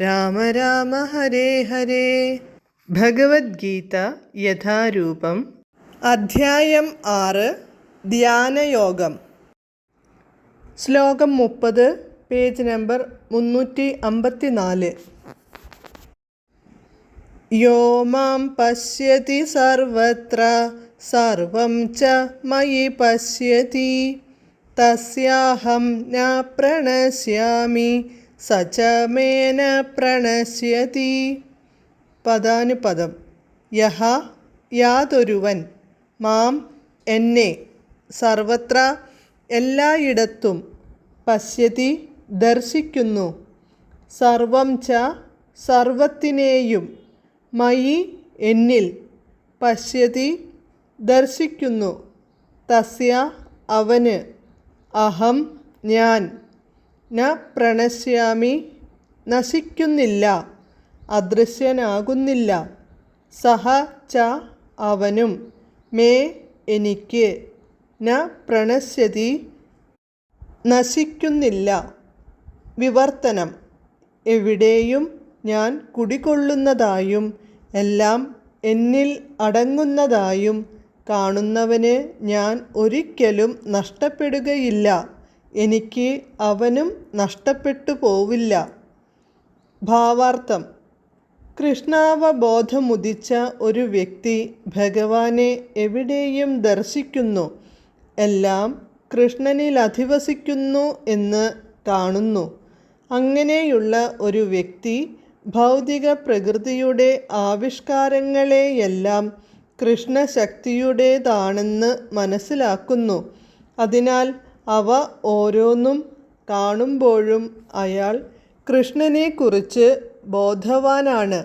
രാമ രാമ ഹരേ ഹരേ. ഭഗവത്ഗീത യഥാരൂപം. അധ്യായം ആറ്. ധ്യാനയോഗം. ശ്ലോകം മുപ്പത് പേജ് നമ്പർ മുന്നൂറ്റി അമ്പത്തി നാല് യോ മാം പശ്യതി സർവത്ര സർവം ച മയി പശ്യതി. തസ്യാഹം ന പ്രണശ്യാമി. സ ച മേന പ്രണശ്യതി. പദാനുപദം. യഹ യാതൊരുവൻ. മാം എന്നെ. സർവത്ര എല്ലായിടത്തും പശ്യതി ദർശിക്കുന്നു. സർവം ച സർവത്തിനെയും മയി എന്നിൽ പശ്യതി ദർശിക്കുന്നു. തസ്യ അവന്. അഹം ഞാൻ. ന പ്രണശ്യാമി നശിക്കുന്നില്ല അദൃശ്യനാകുന്നില്ല സഹ ച അവനും മേ എനിക്ക് ന പ്രണശ്യതി നശിക്കുന്നില്ല. വിവർത്തനം എവിടെയും ഞാൻ കുടികൊള്ളുന്നതായും എല്ലാം എന്നിൽ അടങ്ങുന്നതായും കാണുന്നവന് ഞാൻ ഒരിക്കലും നഷ്ടപ്പെടുകയില്ല. എനിക്ക് അവനും നഷ്ടപ്പെട്ടു പോവില്ല. ഭാവാർത്ഥം. കൃഷ്ണാവബോധമുദിച്ച ഒരു വ്യക്തി ഭഗവാനെ എവിടെയും ദർശിക്കുന്നു. എല്ലാം കൃഷ്ണനിൽ അധിവസിക്കുന്നു എന്ന് കാണുന്നു. അങ്ങനെയുള്ള ഒരു വ്യക്തി ഭൗതിക പ്രകൃതിയുടെ ആവിഷ്കാരങ്ങളെയെല്ലാം കൃഷ്ണശക്തിയുടേതാണെന്ന് മനസ്സിലാക്കുന്നു. അതിനാൽ അവ ഓരോന്നും കാണുമ്പോഴും അയാൾ കൃഷ്ണനെക്കുറിച്ച് ബോധവാനാണ്.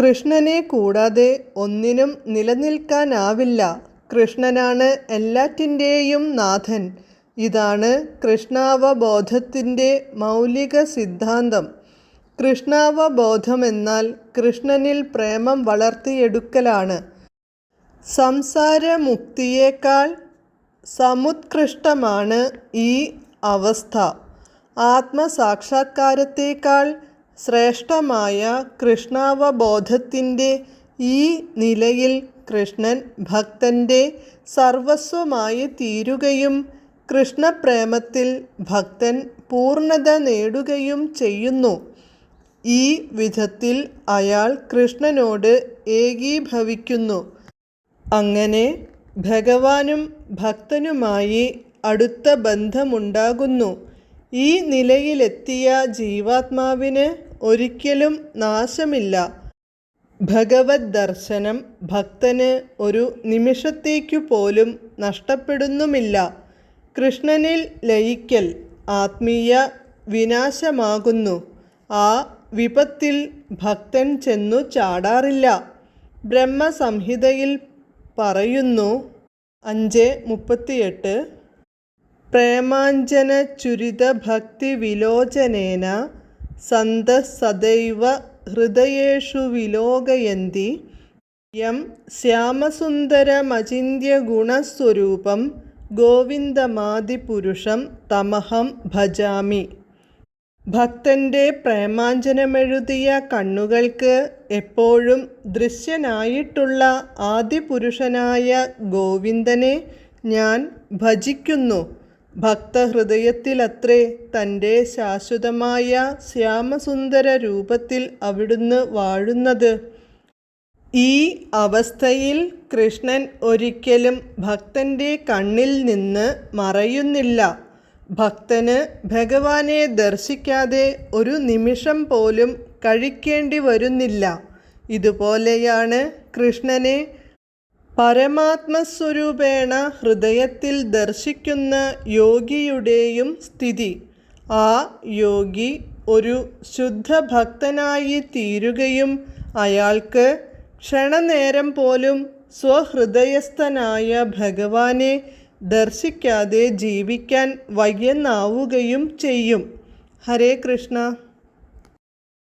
കൃഷ്ണനെ കൂടാതെ ഒന്നിനും നിലനിൽക്കാനാവില്ല. കൃഷ്ണനാണ് എല്ലാറ്റിന്റെയും നാഥൻ. ഇതാണ് കൃഷ്ണാവബോധത്തിന്റെ മൗലിക സിദ്ധാന്തം. കൃഷ്ണാവബോധമെന്നാൽ കൃഷ്ണനിൽ പ്രേമം വളർത്തിയെടുക്കലാണ്. സംസാരമുക്തിയേക്കാൾ സമുത്കൃഷ്ടമാണ് ഈ അവസ്ഥ. ആത്മസാക്ഷാത്കാരത്തേക്കാൾ ശ്രേഷ്ഠമായ കൃഷ്ണാവബോധത്തിന്റെ ഈ നിലയിൽ കൃഷ്ണൻ ഭക്തന്റെ സർവസ്വമായി തീരുകയും കൃഷ്ണപ്രേമത്തിൽ ഭക്തൻ പൂർണത നേടുകയും ചെയ്യുന്നു. ഈ വിധത്തിൽ അയാൾ കൃഷ്ണനോട് ഏകീഭവിക്കുന്നു. അങ്ങനെ ഭഗവാനും ഭക്തനുമായി അടുത്ത ബന്ധമുണ്ടാകുന്നു. ഈ നിലയിലെത്തിയ ജീവാത്മാവിന് ഒരിക്കലും നാശമില്ല. ഭഗവത് ദർശനം ഭക്തന് ഒരു നിമിഷത്തേക്കു പോലും നഷ്ടപ്പെടുന്നുമില്ല. കൃഷ്ണനിൽ ലയിക്കൽ ആത്മീയ വിനാശമാകുന്നു. ആ വിപത്തിൽ ഭക്തൻ ചെന്നു ചാടാറില്ല. ബ്രഹ്മസംഹിതയിൽ പറയുന്നു. അഞ്ച് മുപ്പത്തിയെട്ട്. പ്രേമാഞ്ജന ചുരിത ഭക്തി വിലോചനേന സന്ത സദൈവ ഹൃദയേഷു വിലോകയന്തി. യം ശ്യാമസുന്ദരമചിന്യ ഗുണസ്വരൂപം ഗോവിന്ദമാദിപുരുഷം തമഹം ഭജാമി. ഭക്തന്റെ പ്രേമാഞ്ജനമെഴുതിയ കണ്ണുകൾക്ക് എപ്പോഴും ദൃശ്യനായിട്ടുള്ള ആദിപുരുഷനായ ഗോവിന്ദനെ ഞാൻ ഭജിക്കുന്നു. ഭക്തഹൃദയത്തിലത്രേ തന്റെ ശാശ്വതമായ ശ്യാമസുന്ദര രൂപത്തിൽ അവിടുന്ന് വാഴുന്നത്. ഈ അവസ്ഥയിൽ കൃഷ്ണൻ ഒരിക്കലും ഭക്തന്റെ കണ്ണിൽ നിന്ന് മറയുന്നില്ല. ഭക്തന് ഭഗവാനെ ദർശിക്കാതെ ഒരു നിമിഷം പോലും കഴിക്കേണ്ടി വരുന്നില്ല. ഇതുപോലെയാണ് കൃഷ്ണനെ പരമാത്മസ്വരൂപേണ ഹൃദയത്തിൽ ദർശിക്കുന്ന യോഗിയുടെയും സ്ഥിതി. ആ യോഗി ഒരു ശുദ്ധഭക്തനായി തീരുകയും അയാൾക്ക് ക്ഷണനേരം പോലും സ്വഹൃദയസ്ഥനായ ഭഗവാനെ ദർശിക്കാതെ ജീവിക്കാൻ വയ്യെന്നാവുകയും ചെയ്യും. ഹരേ കൃഷ്ണ.